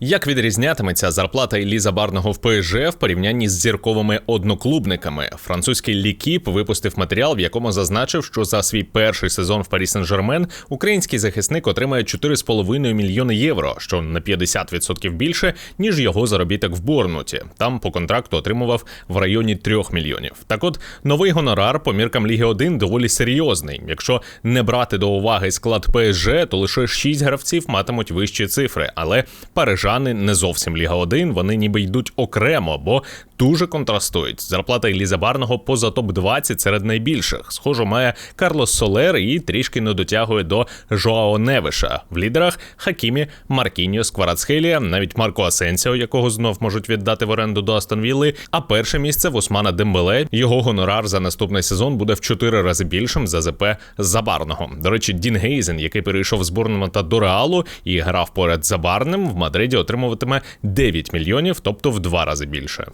Як відрізнятиметься зарплата Еліза Барного в ПСЖ в порівнянні з зірковими одноклубниками? Французький Лікіп випустив матеріал, в якому зазначив, що за свій перший сезон в Парі Сен-Жермен український захисник отримає 4,5 мільйони євро, що на 50% більше ніж його заробіток в Борнуті. Там по контракту отримував в районі 3 мільйонів. Так, от новий гонорар по міркам Ліги 1 доволі серйозний. Якщо не брати до уваги склад ПСЖ, то лише 6 гравців матимуть вищі цифри, але парижани не зовсім Ліга 1, вони ніби йдуть окремо, бо дуже контрастують. Зарплата Еліза Барного поза топ 20 серед найбільших. Схоже, має Карлос Солер і трішки не дотягує до Жоао Невиша. В лідерах Хакімі, Маркіньос, Кварацхелія, навіть Марко Асенсіо, якого знов можуть віддати в оренду до Астон Вілли. А перше місце в Усмана Дембеле. Його гонорар за наступний сезон буде в 4 рази більшим за ЗП Забарного. До речі, Дін Гейзен, який перейшов з Борнмута до Реалу і грав поряд Забарним, в Мадриді отримуватиме 9 мільйонів, тобто в два рази більше.